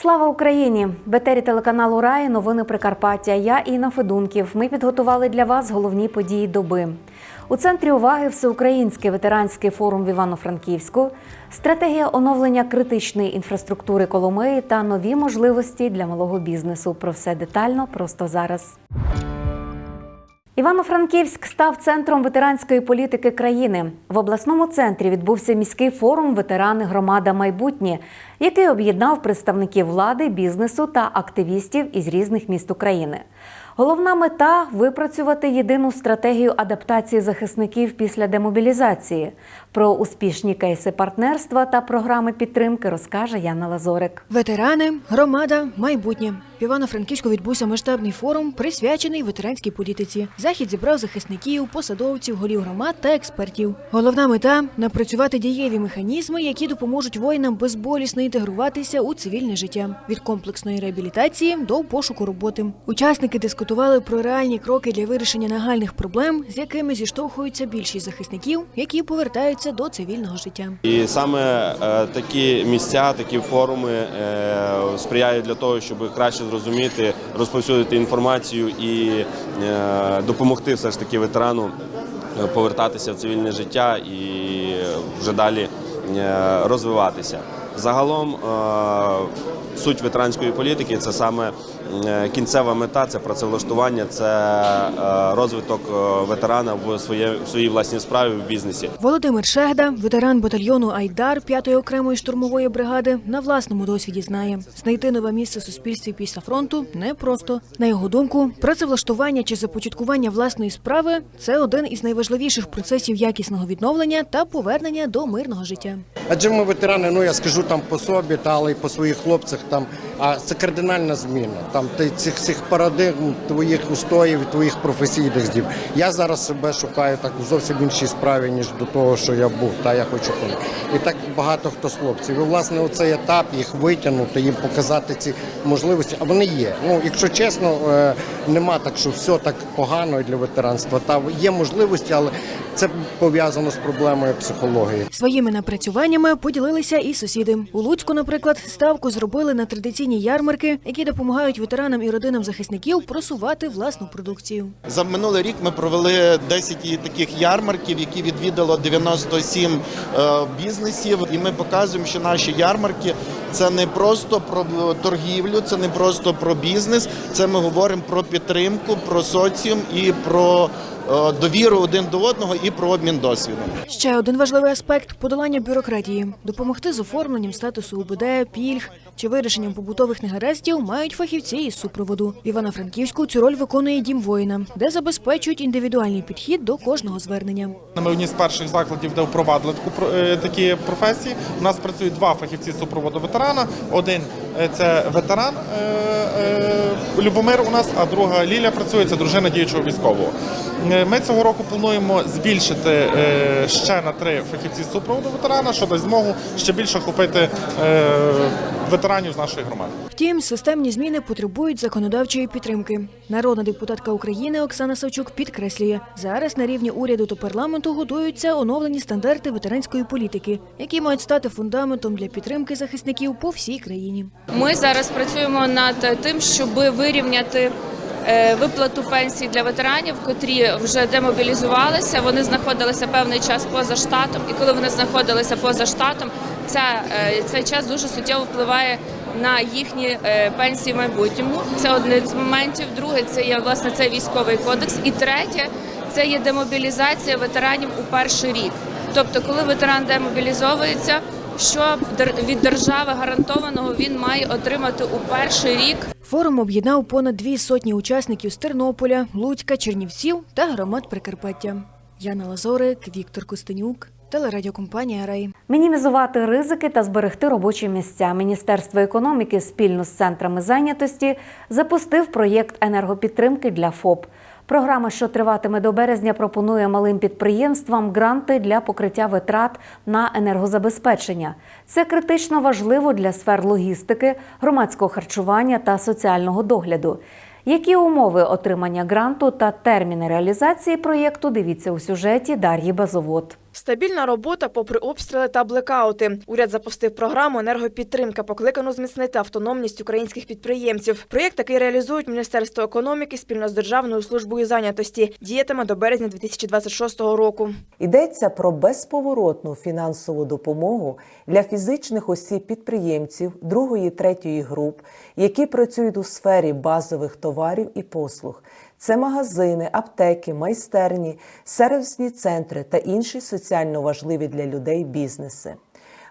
Слава Україні! В етері телеканалу Раї новини Прикарпаття. Я Інна Федунків. Ми підготували для вас головні події доби. У центрі уваги Всеукраїнський ветеранський форум в Івано-Франківську, стратегія оновлення критичної інфраструктури Коломиї та нові можливості для малого бізнесу. Про все детально просто зараз. Івано-Франківськ став центром ветеранської політики країни. В обласному центрі відбувся міський форум Ветерани громада майбутнє, який об'єднав представників влади, бізнесу та активістів із різних міст України. Головна мета випрацювати єдину стратегію адаптації захисників після демобілізації. Про успішні кейси партнерства та програми підтримки розкаже Яна Лазорик. Ветерани, громада, майбутнє. В Івано-Франківську відбувся масштабний форум, присвячений ветеранській політиці. Захід зібрав захисників, посадовців, голів громад та експертів. Головна мета напрацювати дієві механізми, які допоможуть воїнам безболісно інтегруватися у цивільне життя від комплексної реабілітації до пошуку роботи. Учасники дискутували про реальні кроки для вирішення нагальних проблем, з якими зіштовхуються більшість захисників, які повертаються до цивільного життя. І саме е, такі місця, такі форуми е, сприяють для того, щоб краще зрозуміти, розповсюдити інформацію і е, допомогти все ж таки ветерану е, повертатися в цивільне життя і вже далі е, розвиватися. Загалом е, суть ветеранської політики це саме е, кінцева мета, це працевлаштування, це е, розвиток ветерана в своє в своїй власній справі в бізнесі. Володимир Шегда, ветеран батальйону Айдар 5-ї окремої штурмової бригади, на власному досвіді знає, знайти нове місце в суспільстві після фронту непросто. На його думку, працевлаштування чи започаткування власної справи це один із найважливіших процесів якісного відновлення та повернення до мирного життя. Адже ми ветерани, ну я скажу там по собі, та але й по своїх хлопцях. Там а це кардинальна зміна. Там ти цих цих парадигм, твоїх устоїв, твоїх професійних здіб. Я зараз себе шукаю так зовсім іншій справі, ніж до того, що я був. Та я хочу коли. І так багато хто з хлопців. І власне оцей етап їх витягнути, їм показати ці можливості. А вони є. Ну, якщо чесно, е, нема так, що все так погано для ветеранства. Та є можливості, але це пов'язано з проблемою психології. Своїми напрацюваннями поділилися і сусіди. У Луцьку, наприклад, ставку зробили на традиційні ярмарки, які допомагають ветеранам і родинам захисників просувати власну продукцію. За минулий рік ми провели 10 таких ярмарків, які відвідало 97 е, бізнесів. І ми показуємо, що наші ярмарки це не просто про торгівлю, це не просто про бізнес. Це ми говоримо про підтримку, про соціум і про довіру один до одного і про обмін досвідом. Ще один важливий аспект подолання бюрократії. Допомогти з оформленням статусу УБД, пільг чи вирішенням побутових негараздів мають фахівці із супроводу. В Івано-Франківську цю роль виконує дім воїна, де забезпечують індивідуальний підхід до кожного звернення. Ми одні з перших закладів, де впровадили таку про- е, такі професії. У нас працюють два фахівці супроводу ветерана. Один е, це ветеран е, е, Любомир у нас, а друга Ліля працює, це дружина діючого військового. Е, Ми цього року плануємо збільшити е, ще на три фахівці з супроводу ветерана, що дасть змогу ще більше охопити е, ветеранів з нашої громади. Втім, системні зміни потребують законодавчої підтримки. Народна депутатка України Оксана Савчук підкреслює, зараз на рівні уряду та парламенту готуються оновлені стандарти ветеранської політики, які мають стати фундаментом для підтримки захисників по всій країні. Ми зараз працюємо над тим, щоб вирівняти виплату пенсій для ветеранів, котрі вже демобілізувалися. Вони знаходилися певний час поза штатом, і коли вони знаходилися поза штатом, ця, е, цей час дуже суттєво впливає на їхні е, пенсії в майбутньому. Це один з моментів. Друге, це є власне цей військовий кодекс. І третє, це є демобілізація ветеранів у перший рік. Тобто, коли ветеран демобілізовується, що дер- від держави гарантованого він має отримати у перший рік. Форум об'єднав понад дві сотні учасників з Тернополя, Луцька, Чернівців та громад Прикарпаття. Яна Лазорик, Віктор Костенюк, телерадіокомпанія Рай. Мінімізувати ризики та зберегти робочі місця. Міністерство економіки спільно з центрами зайнятості запустив проєкт енергопідтримки для ФОП. Програма, що триватиме до березня, пропонує малим підприємствам гранти для покриття витрат на енергозабезпечення. Це критично важливо для сфер логістики, громадського харчування та соціального догляду. Які умови отримання гранту та терміни реалізації проєкту дивіться у сюжеті Дар'ї Базовод. Стабільна робота попри обстріли та блекаути. Уряд запустив програму енергопідтримка, покликану зміцнити автономність українських підприємців. Проєкт, який реалізують Міністерство економіки спільно з Державною службою зайнятості, діятиме до березня 2026 року. Йдеться про безповоротну фінансову допомогу для фізичних осіб-підприємців другої третьої груп, які працюють у сфері базових товарів і послуг. Це магазини, аптеки, майстерні, сервісні центри та інші соціально важливі для людей бізнеси.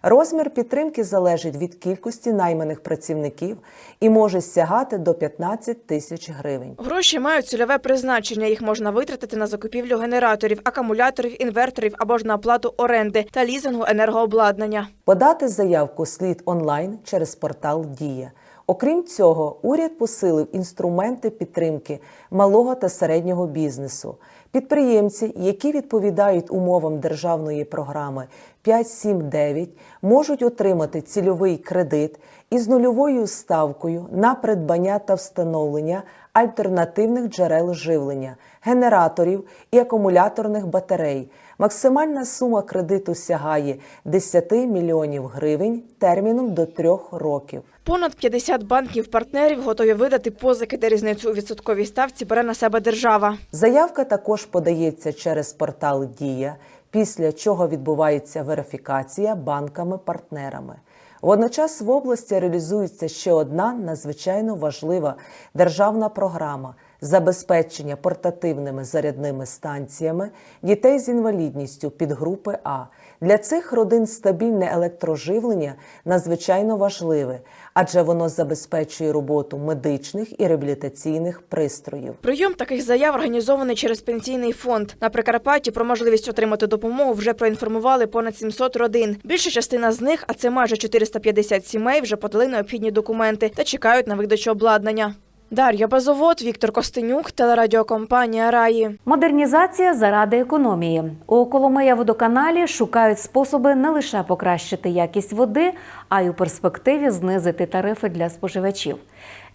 Розмір підтримки залежить від кількості найманих працівників і може сягати до 15 тисяч гривень. Гроші мають цільове призначення. Їх можна витратити на закупівлю генераторів, акумуляторів, інверторів або ж на оплату оренди та лізингу енергообладнання. Подати заявку слід онлайн через портал Дія. Окрім цього, уряд посилив інструменти підтримки малого та середнього бізнесу. Підприємці, які відповідають умовам державної програми 5.7.9, можуть отримати цільовий кредит із нульовою ставкою на придбання та встановлення альтернативних джерел живлення, генераторів і акумуляторних батарей. Максимальна сума кредиту сягає 10 мільйонів гривень терміном до трьох років. Понад 50 банків-партнерів готові видати позики, де різницю у відсотковій ставці бере на себе держава. Заявка також подається через портал Дія, після чого відбувається верифікація банками-партнерами. Водночас в області реалізується ще одна надзвичайно важлива державна програма забезпечення портативними зарядними станціями дітей з інвалідністю підгрупи А. Для цих родин стабільне електроживлення надзвичайно важливе, адже воно забезпечує роботу медичних і реабілітаційних пристроїв. Прийом таких заяв організований через пенсійний фонд. На Прикарпатті про можливість отримати допомогу вже проінформували понад 700 родин. Більша частина з них, а це майже 450 сімей, вже подали необхідні документи та чекають на видачу обладнання. Дар'я Базовод, Віктор Костенюк, телерадіокомпанія Раї. Модернізація заради економії у Коломия водоканалі шукають способи не лише покращити якість води, а й у перспективі знизити тарифи для споживачів.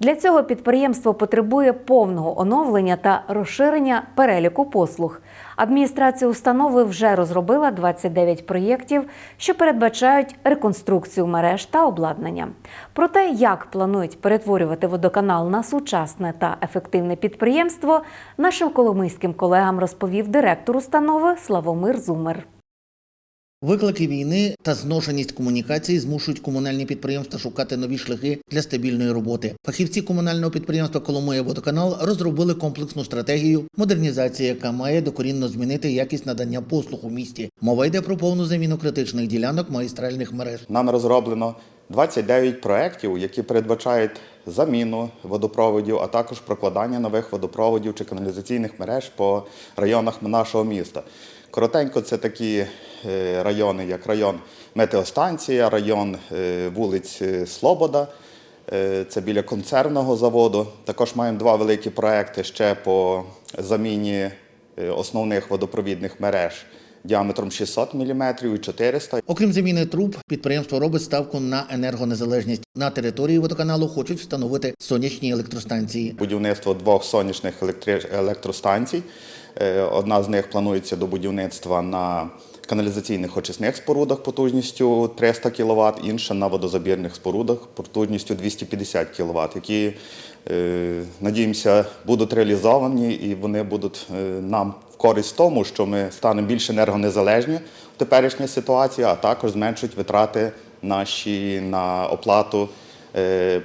Для цього підприємство потребує повного оновлення та розширення переліку послуг. Адміністрація установи вже розробила 29 проєктів, що передбачають реконструкцію мереж та обладнання. Про те, як планують перетворювати водоканал на сучасне та ефективне підприємство, нашим коломийським колегам розповів директор установи Славомир Зумер. Виклики війни та зношеність комунікацій змушують комунальні підприємства шукати нові шляхи для стабільної роботи. Фахівці комунального підприємства Коломия Водоканал розробили комплексну стратегію модернізації, яка має докорінно змінити якість надання послуг у місті. Мова йде про повну заміну критичних ділянок магістральних мереж. Нам розроблено 29 проєктів, які передбачають заміну водопроводів, а також прокладання нових водопроводів чи каналізаційних мереж по районах нашого міста. Коротенько, це такі е, райони, як район Метеостанція, район е, вулиць е, Слобода, це біля концерного заводу. Також маємо два великі проекти ще по заміні основних водопровідних мереж діаметром 600 мм і 400 Окрім заміни труб, підприємство робить ставку на енергонезалежність. На території водоканалу хочуть встановити сонячні електростанції. будівництво двох сонячних електростанцій. Е, Одна з них планується до будівництва на каналізаційних очисних спорудах потужністю 300 кВт, інша на водозабірних спорудах потужністю 250 кВт, які, е, надіємося, будуть реалізовані і вони будуть е, нам в користь тому, що ми станемо більш енергонезалежні в теперішній ситуації, а також зменшують витрати наші на оплату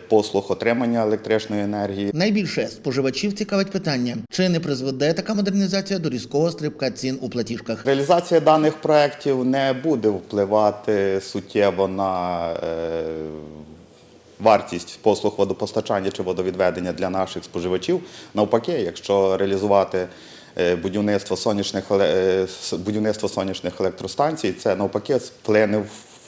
послуг отримання електричної енергії. Найбільше споживачів цікавить питання, чи не призведе така модернізація до різкого стрибка цін у платіжках. Реалізація даних проєктів не буде впливати суттєво на е, вартість послуг водопостачання чи водовідведення для наших споживачів. Навпаки, якщо реалізувати е, будівництво сонячних, е, будівництво сонячних електростанцій, це навпаки вплине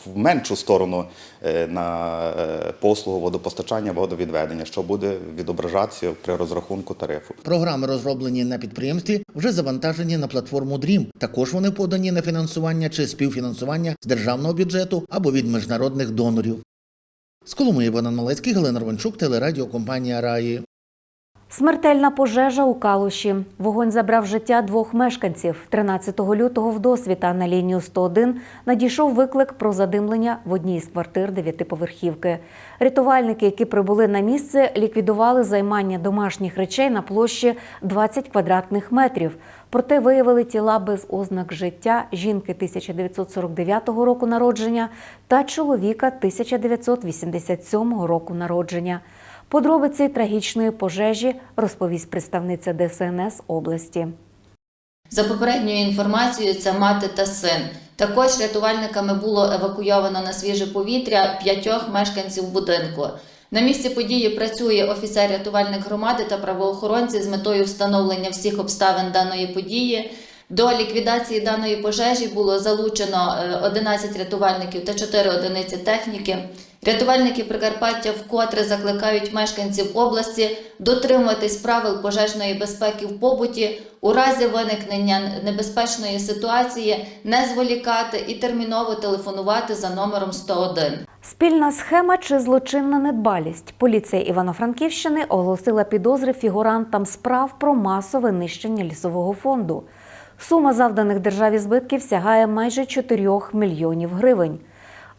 в меншу сторону е, на е, послугу водопостачання, водовідведення, що буде відображатися при розрахунку тарифу. Програми, розроблені на підприємстві, вже завантажені на платформу DREAM. Також вони подані на фінансування чи співфінансування з державного бюджету або від міжнародних донорів. З Коломиї Богдан Малецький, Галина Рванчук, телерадіокомпанія Раї. Смертельна пожежа у Калуші. Вогонь забрав життя двох мешканців. 13 лютого в досвіта на лінію 101 надійшов виклик про задимлення в одній з квартир дев'ятиповерхівки. Рятувальники, які прибули на місце, ліквідували займання домашніх речей на площі 20 квадратних метрів. Проте виявили тіла без ознак життя жінки 1949 року народження та чоловіка 1987 року народження. Подробиці трагічної пожежі розповість представниця ДСНС області. За попередньою інформацією, це мати та син. Також рятувальниками було евакуйовано на свіже повітря п'ятьох мешканців будинку. На місці події працює офіцер-рятувальник громади та правоохоронці з метою встановлення всіх обставин даної події. До ліквідації даної пожежі було залучено е, 11 рятувальників та 4 одиниці техніки. Рятувальники Прикарпаття вкотре закликають мешканців області дотримуватись правил пожежної безпеки в побуті, у разі виникнення небезпечної ситуації не зволікати і терміново телефонувати за номером 101. Спільна схема чи злочинна недбалість. Поліція Івано-Франківщини оголосила підозри фігурантам справ про масове нищення лісового фонду. Сума завданих державі збитків сягає майже 4 мільйонів гривень.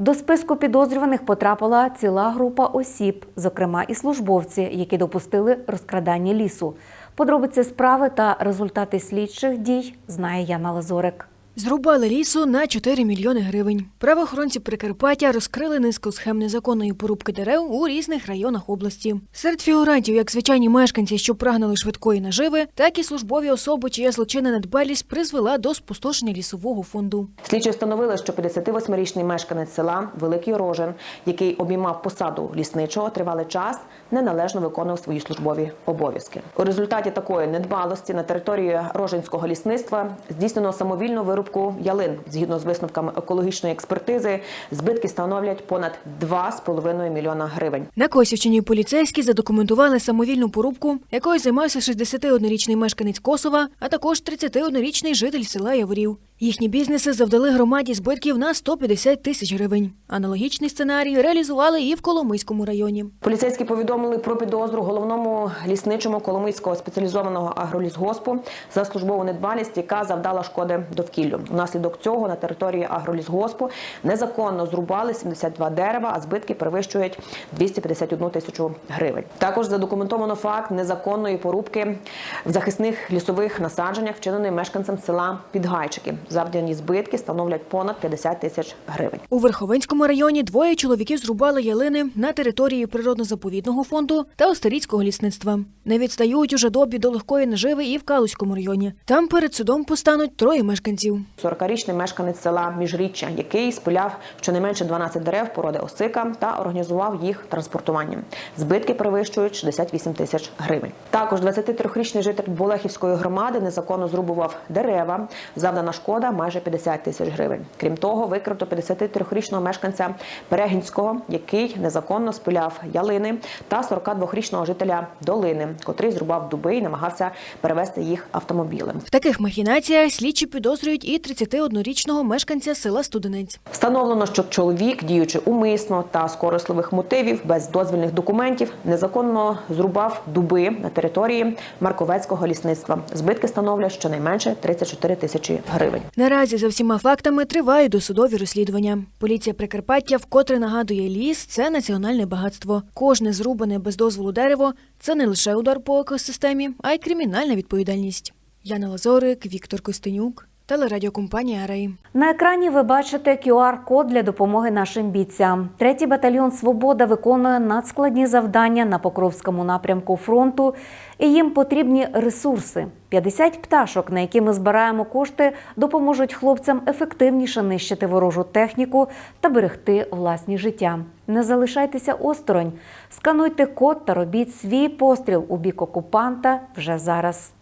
До списку підозрюваних потрапила ціла група осіб, зокрема і службовці, які допустили розкрадання лісу. Подробиці справи та результати слідчих дій знає Яна Лазорик. Зрубали лісу на 4 мільйони гривень. Правоохоронці Прикарпаття розкрили низку схем незаконної порубки дерев у різних районах області. Серед фігурантів, як звичайні мешканці, що прагнули швидкої наживи, так і службові особи, чия злочинна недбалість призвела до спустошення лісового фонду. Слідчі встановили, що 58-річний мешканець села Великий Рожен, який обіймав посаду лісничого тривалий час, неналежно виконував свої службові обов'язки. У результаті такої недбалості на території Роженського лісництва здійснено самовільну вирубку ялин. Згідно з висновками екологічної експертизи, збитки становлять понад 2,5 мільйона гривень. На Косівщині поліцейські задокументували самовільну порубку, якою займався 61-річний мешканець Косова, а також 31-річний житель села Яворів. Їхні бізнеси завдали громаді збитків на 150 тисяч гривень. Аналогічний сценарій реалізували і в Коломийському районі. Поліцейські повідомили про підозру головному лісничому Коломийського спеціалізованого агролісгоспу за службову недбалість, яка завдала шкоди довкіллю. Внаслідок цього на території агролісгоспу незаконно зрубали 72 дерева, а збитки перевищують 251 тисячу гривень. Також задокументовано факт незаконної порубки в захисних лісових насадженнях, вчиненої мешканцем села Підгайчики. Завдані збитки становлять понад 50 тисяч гривень. У Верховинському районі двоє чоловіків зрубали ялини на території природно-заповідного фонду та Остеріцького лісництва. Не відстають уже добі до легкої наживи і в Калузькому районі. Там перед судом постануть троє мешканців. 40-річний мешканець села Міжріччя, який спиляв щонайменше 12 дерев породи осика та організував їх транспортуванням. Збитки перевищують 68 тисяч гривень. Також 23-річний житель Болехівської громади незаконно зрубував дерева. Завдана шкода майже 50 тисяч гривень. Крім того, викрито 53-річного мешканця Перегінського, який незаконно спиляв ялини, та 42-річного жителя Долини, котрий зрубав дуби і намагався перевезти їх автомобілем. В таких махінаціях слідчі підозрюють і 31-річного мешканця села Студенець. Встановлено, що чоловік, діючи умисно та з корисливих мотивів, без дозвільних документів, незаконно зрубав дуби на території Марковецького лісництва. Збитки становлять щонайменше 34 тисячі гривень. Наразі за всіма фактами тривають досудові розслідування. Поліція Прикарпаття вкотре нагадує, ліс це національне багатство. Кожне зрубане без дозволу дерево це не лише удар по екосистемі, а й кримінальна відповідальність. Яна Лазорик, Віктор Костенюк, телерадіокомпанія Рей. На екрані ви бачите QR-код для допомоги нашим бійцям. Третій батальйон Свобода виконує надскладні завдання на Покровському напрямку фронту, і їм потрібні ресурси. 50 пташок, на які ми збираємо кошти, допоможуть хлопцям ефективніше нищити ворожу техніку та берегти власні життя. Не залишайтеся осторонь, скануйте код та робіть свій постріл у бік окупанта вже зараз.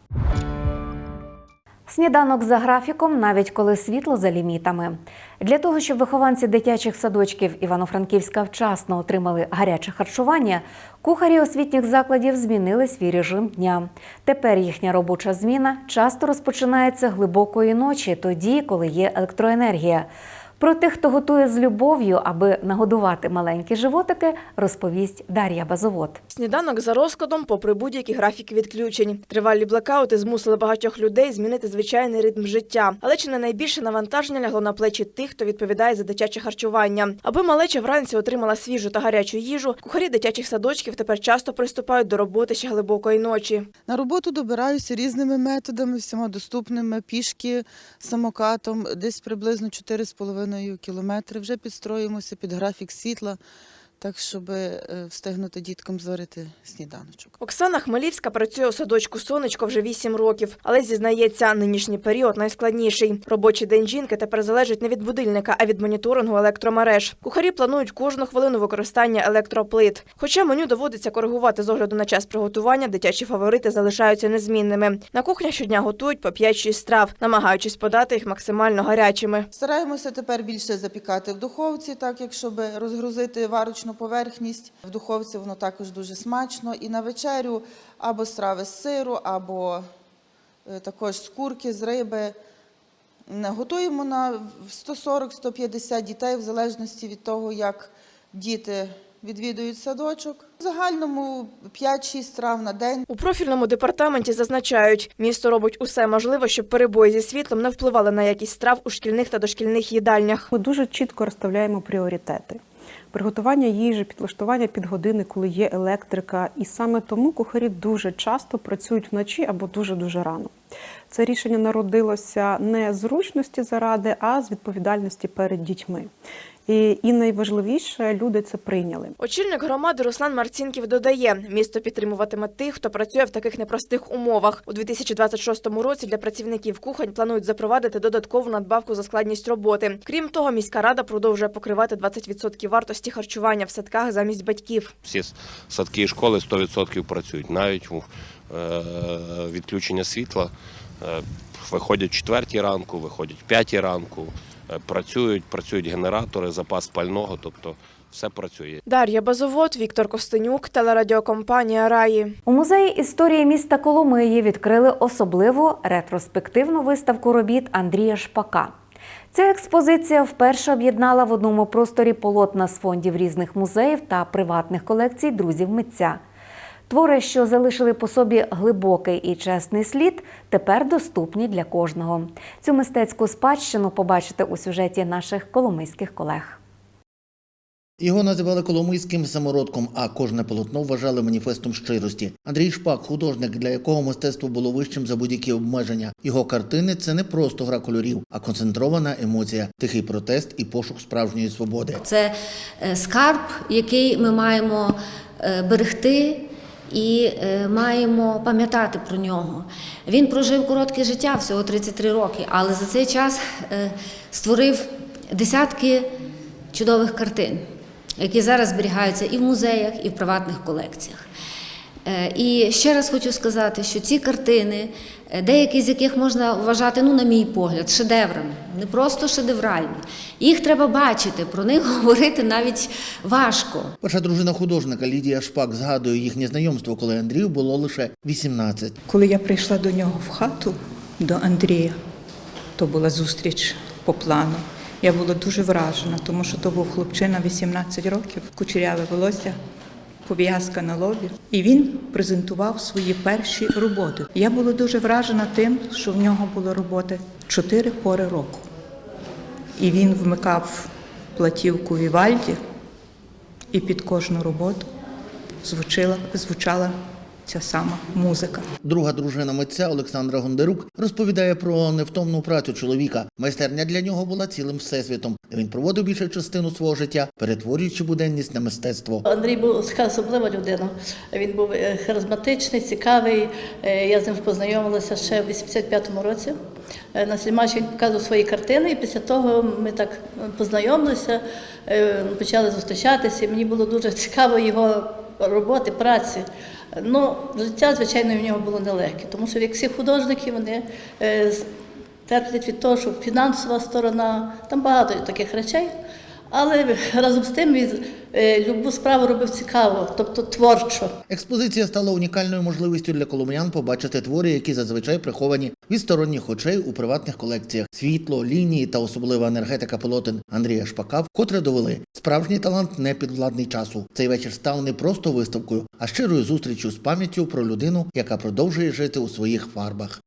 Сніданок за графіком, навіть коли світло за лімітами. Для того, щоб вихованці дитячих садочків Івано-Франківська вчасно отримали гаряче харчування, кухарі освітніх закладів змінили свій режим дня. Тепер їхня робоча зміна часто розпочинається глибокої ночі, тоді, коли є електроенергія. Про тих, хто готує з любов'ю, аби нагодувати маленькі животики, розповість Дар'я Базовод. Сніданок за розкладом, попри будь-які графіки відключень. Тривалі блекаути змусили багатьох людей змінити звичайний ритм життя. Але чи не найбільше навантаження лягло на плечі тих, хто відповідає за дитяче харчування? Аби малеча вранці отримала свіжу та гарячу їжу, кухарі дитячих садочків тепер часто приступають до роботи ще глибокої ночі. На роботу добираюся різними методами, всіма доступними пішки, самокатом, десь приблизно 4,5 кілометри. Вже підстроїмося під графік світла, так щоб е, встигнути діткам зварити сніданочок. Оксана Хмелівська працює у садочку сонечко вже 8 років, але зізнається, нинішній період найскладніший. Робочий день жінки тепер залежить не від будильника, а від моніторингу електромереж. Кухарі планують кожну хвилину використання електроплит. Хоча меню доводиться коригувати з огляду на час приготування, дитячі фаворити залишаються незмінними. На кухнях щодня готують по 5-6 страв, намагаючись подати їх максимально гарячими. Стараємося тепер більше запікати в духовці, так як щоб розгрузити варочну поверхність. В духовці воно також дуже смачно. І на вечерю або страви з сиру, або е, також з курки, з риби. Готуємо на 140-150 дітей в залежності від того, як діти відвідують садочок. В загальному 5-6 страв на день. У профільному департаменті зазначають, місто робить усе можливе, щоб перебої зі світлом не впливали на якість страв у шкільних та дошкільних їдальнях. Ми дуже чітко розставляємо пріоритети. Приготування їжі, підлаштування під години, коли є електрика, і саме тому кухарі дуже часто працюють вночі або дуже дуже рано. Це рішення народилося не зручності заради, а з відповідальності перед дітьми. І, і найважливіше, люди це прийняли. Очільник громади Руслан Марцінків додає, місто підтримуватиме тих, хто працює в таких непростих умовах. У 2026 році для працівників кухонь планують запровадити додаткову надбавку за складність роботи. Крім того, міська рада продовжує покривати 20% вартості харчування в садках замість батьків. Всі садки і школи 100% працюють. Навіть у е, відключення світла е, виходять четвертій ранку, виходять п'ятій ранку, працюють, працюють генератори, запас пального, тобто все працює. Дар'я Базовод, Віктор Костенюк, телерадіокомпанія Раї. У музеї історії міста Коломиї відкрили особливу ретроспективну виставку робіт Андрія Шпака. Ця експозиція вперше об'єднала в одному просторі полотна з фондів різних музеїв та приватних колекцій друзів митця. Твори, що залишили по собі глибокий і чесний слід, тепер доступні для кожного. Цю мистецьку спадщину побачите у сюжеті наших коломийських колег. Його називали коломийським самородком, а кожне полотно вважали маніфестом щирості. Андрій Шпак, художник, для якого мистецтво було вищим за будь-які обмеження. Його картини це не просто гра кольорів, а концентрована емоція, тихий протест і пошук справжньої свободи. Це е, скарб, який ми маємо е, берегти і е, маємо пам'ятати про нього. Він прожив коротке життя, всього 33 роки, але за цей час е, створив десятки чудових картин, які зараз зберігаються і в музеях, і в приватних колекціях. Е, І ще раз хочу сказати, що ці картини, е, деякі з яких можна вважати, ну, на мій погляд, шедеврами, не просто шедевральні. Їх треба бачити, про них говорити навіть важко. Перша дружина художника Лідія Шпак згадує їхнє знайомство, коли Андрію було лише 18. Коли я прийшла до нього в хату, до Андрія, то була зустріч по плану. Я була дуже вражена, тому що то був хлопчина 18 років, кучеряве волосся, пов'язка на лобі. І він презентував свої перші роботи. Я була дуже вражена тим, що в нього були роботи чотири пори року. І він вмикав платівку Вівальді, і під кожну роботу звучила звучала ця сама музика. Друга дружина митця Олександра Гондерук розповідає про невтомну працю чоловіка. Майстерня для нього була цілим всесвітом. Він проводив більшу частину свого життя, перетворюючи буденність на мистецтво. Андрій був особлива людина. Він був е, харизматичний, цікавий. Е, Я з ним познайомилася ще в 85-му році. Е, На Сільмачі він показував свої картини, і після того ми так познайомилися, почали зустрічатися. Мені було дуже цікаво його роботи, праці. Ну, життя, звичайно, в нього було нелегке, тому що як всі художники, вони е, терплять від того, що фінансова сторона, там багато таких речей. Але разом з тим він е, любу справу робив цікаво, тобто творчо. Експозиція стала унікальною можливістю для коломиян побачити твори, які зазвичай приховані від сторонніх очей у приватних колекціях. Світло, лінії та особлива енергетика полотен Андрія Шпака вкотре довели. Справжній талант не підвладний часу. Цей вечір став не просто виставкою, а щирою зустрічю з пам'яттю про людину, яка продовжує жити у своїх фарбах.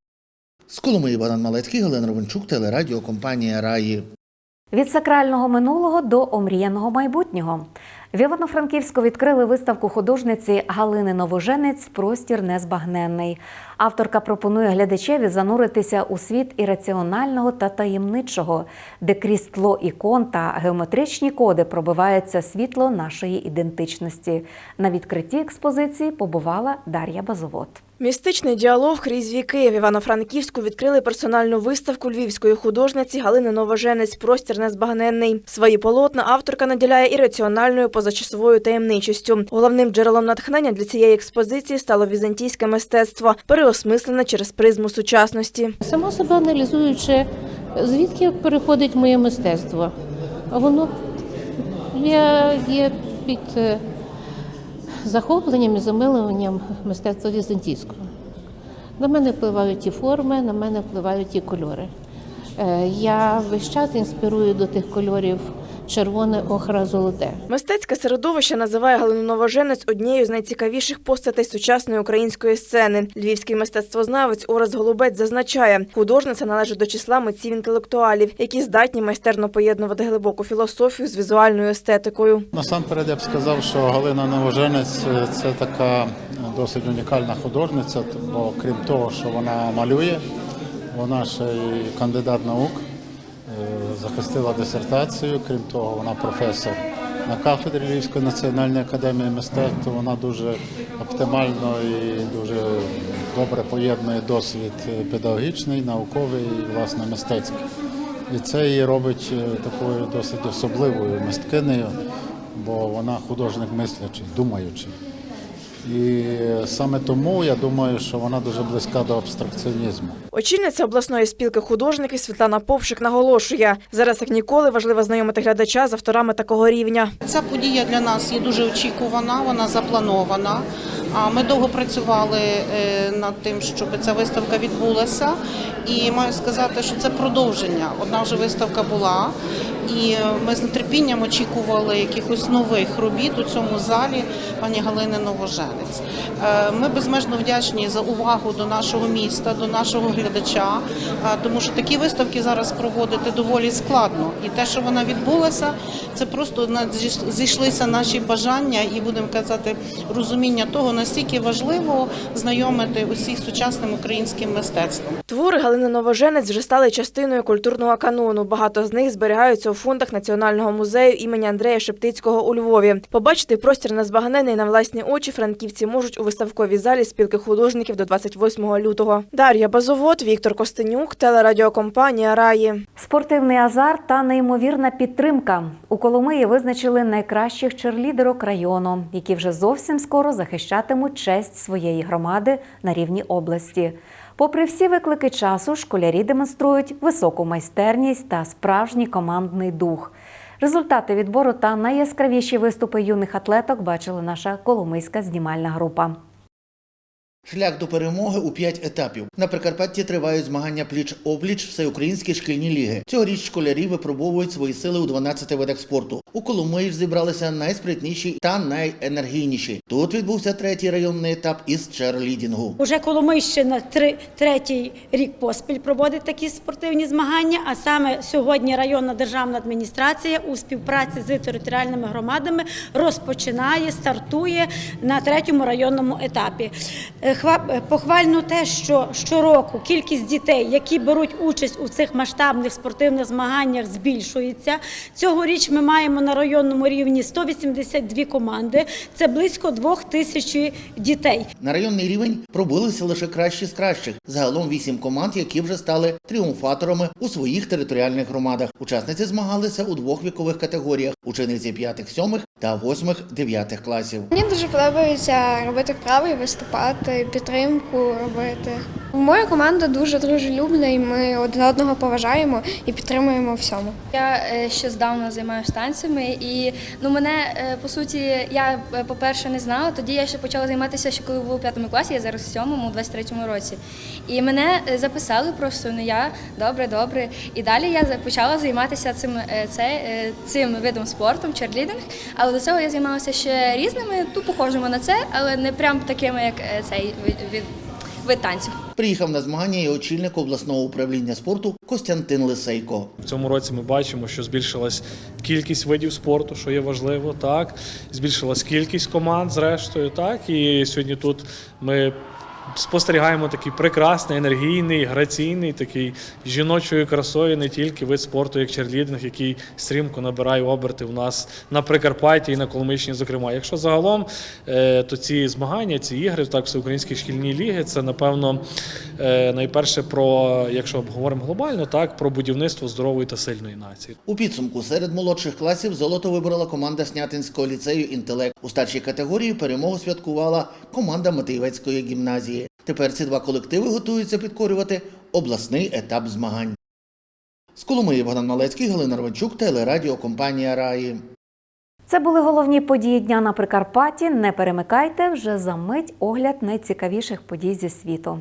З Коломиї Богдан Малецький, Галина Ровенчук, телерадіокомпанія Раї. Від сакрального минулого до омріяного майбутнього. В Івано-Франківську відкрили виставку художниці Галини Новоженець Простір незбагненний. Авторка пропонує глядачеві зануритися у світ ірраціонального та таємничого, де крізь тло ікон та геометричні коди пробивається світло нашої ідентичності. На відкритті експозиції побувала Дар'я Базовод. Містичний діалог крізь віки в Івано-Франківську відкрили персональну виставку львівської художниці Галини Новоженець Простір незбагненний. Свої полотна авторка наділяє ірраціональною позачасовою таємничістю. Головним джерелом натхнення для цієї експозиції стало візантійське мистецтво, переосмислене через призму сучасності. Сама себе аналізуючи, звідки переходить моє мистецтво. Воно є, є під е, захопленням і замиленням мистецтва візантійського. На мене впливають ті форми, на мене впливають ті кольори. Е, Я весь час інспірую до тих кольорів червоне, охра, золоте. Мистецьке середовище називає Галину Новоженець однією з найцікавіших постатей сучасної української сцени. Львівський мистецтвознавець Орес Голубець зазначає, художниця належить до числа митців інтелектуалів, які здатні майстерно поєднувати глибоку філософію з візуальною естетикою. Насамперед я б сказав, що Галина Новоженець е, це така досить унікальна художниця, бо крім того, що вона малює, вона ще й кандидат наук, е, захистила дисертацію, крім того, вона професор на кафедрі Львівської національної академії мистецтв. Вона дуже оптимально і дуже добре поєднує досвід педагогічний, науковий і власне мистецький. І це її робить е, такою досить особливою мисткинею, бо вона художник мислячий, думаючий. І саме тому я думаю, що вона дуже близька до абстракціонізму. Очільниця обласної спілки художників Світлана Повшик наголошує, зараз як ніколи важливо знайомити глядача з авторами такого рівня. Ця подія для нас є дуже очікувана, вона запланована. А Ми довго працювали е, над тим, щоб ця виставка відбулася. І маю сказати, що це продовження. Одна вже виставка була, і ми з нетерпінням очікували якихось нових робіт у цьому залі пані Галини Новоженець. Е, Ми безмежно вдячні за увагу до нашого міста, до нашого глядача, тому що такі виставки зараз проводити доволі складно. І те, що вона відбулася, це просто зійшлися наші бажання і будемо казати розуміння того, настільки важливо знайомити усіх сучасним українським мистецтвом. Твори Галини Новоженець вже стали частиною культурного канону. Багато з них зберігаються у фондах Національного музею імені Андрея Шептицького у Львові. Побачити простір незбагнений на власні очі франківці можуть у виставковій залі спілки художників до 28 лютого. Дар'я Базовод, Віктор Костенюк, телерадіокомпанія Раї. Спортивний азарт та неймовірна підтримка. У Коломиї визначили найкращих черлідерок району, які вже зовсім скоро захищатимуть честь своєї громади на рівні області. Попри всі виклики часу, школярі демонструють високу майстерність та справжній командний дух. Результати відбору та найяскравіші виступи юних атлеток бачила наша коломийська знімальна група. Шлях до перемоги у п'ять етапів. На Прикарпатті тривають змагання пліч-опліч всеукраїнські шкільні ліги. Цьогоріч школярі випробовують свої сили у 12 видах спорту. У Коломиї зібралися найспритніші та найенергійніші. Тут відбувся третій районний етап із черлідінгу. Уже Коломийщина три, третій рік поспіль проводить такі спортивні змагання. А саме сьогодні районна державна адміністрація у співпраці з територіальними громадами розпочинає, стартує на третьому районному етапі. Похвально те, що щороку кількість дітей, які беруть участь у цих масштабних спортивних змаганнях, збільшується. Цьогоріч ми маємо на районному рівні 182 команди. Це близько двох тисяч дітей. На районний рівень пробилися лише кращі з кращих. Загалом вісім команд, які вже стали тріумфаторами у своїх територіальних громадах. Учасниці змагалися у двох вікових категоріях: учениці п'ятих-сьомих та восьмих-дев'ятих класів. Мені дуже подобається робити вправи, виступати, підтримку робити. Моя команда дуже дружелюбна, і ми один одного поважаємо і підтримуємо всьому. Я е, ще здавна займаюся танцями, і ну мене е, по суті, я е, по-перше не знала. Тоді я ще почала займатися ще коли був у п'ятому класі. Я зараз в сьомому, 23-му році. І мене записали просто ну я добре, добре. І далі я почала займатися цим це, цим видом спорту, черлідинг. Але до цього я займалася ще різними, ну похожими на це, але не прям такими, як цей від, вид танців. Приїхав на змагання і очільник обласного управління спорту Костянтин Лисейко. В цьому році ми бачимо, що збільшилась кількість видів спорту, що є важливо, так збільшилась кількість команд, зрештою, так і сьогодні тут ми спостерігаємо такий прекрасний, енергійний, граційний, такий жіночою красою, не тільки вид спорту, як черлідинг, який стрімко набирає оберти в нас на Прикарпатті і на Коломийщині, зокрема. Якщо загалом, е, то ці змагання, ці ігри, так всеукраїнські шкільні ліги, це напевно е, найперше про, якщо говоримо глобально, так про будівництво здорової та сильної нації. У підсумку серед молодших класів золото вибрала команда Снятинського ліцею інтелект. У старшій категорії перемогу святкувала команда Матиєвецької гімназії. Тепер ці два колективи готуються підкорювати обласний етап змагань. З Коломиї Богдан Малецький, Галина Рванчук, телерадіокомпанія Раї. Це були головні події дня на Прикарпатті. Не перемикайте вже за мить огляд найцікавіших подій зі світу.